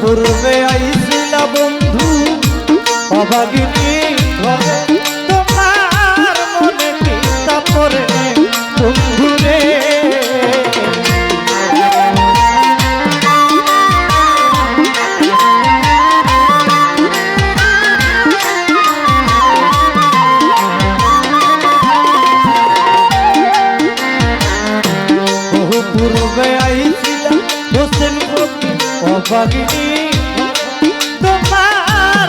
ধরবে আইসিলা বন্ধু অভাগিনী ঘরে। তোমার মনে চিন্তা করে বন্ধু রে। পূর্বে আইছিলাম ও ভগিনী তোমার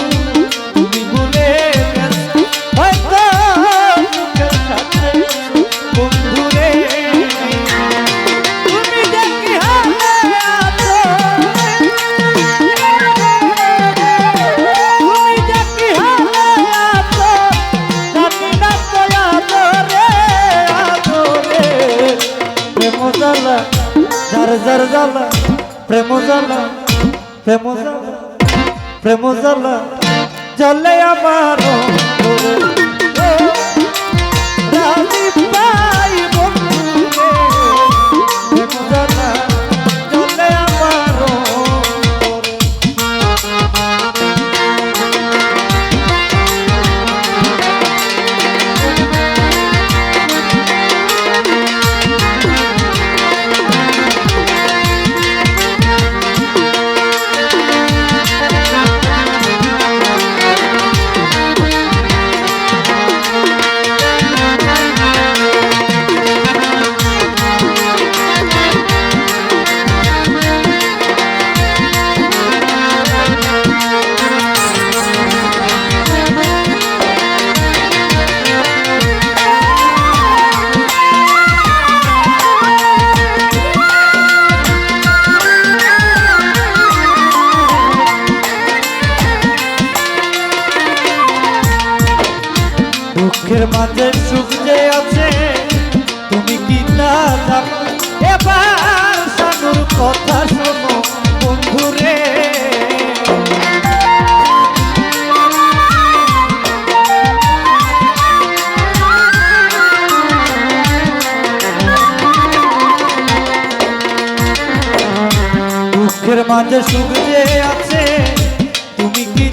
যার জ্বালা প্রেম জ্বালা প্রেম জ্বালা প্রেম জ্বালা জ্বলে আমার সমাজের সুখ যে আছে, তুমি কি তা জানো? এবার সানুর কথা শোনো, বন্ধুরে। দুঃখের মাঝে সুখ যে আছে, তুমি কি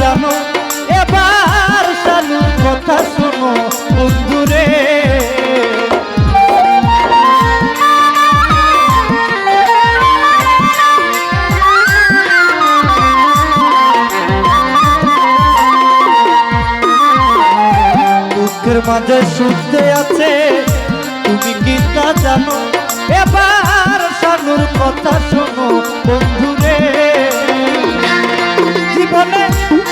জানো, এবার শানুর কথা শোনো, বন্ধুরে। দুঃখের মাঝে শুনতে আছে, তুমি কি তা জানো, এবার শানুর কথা শোনো মনে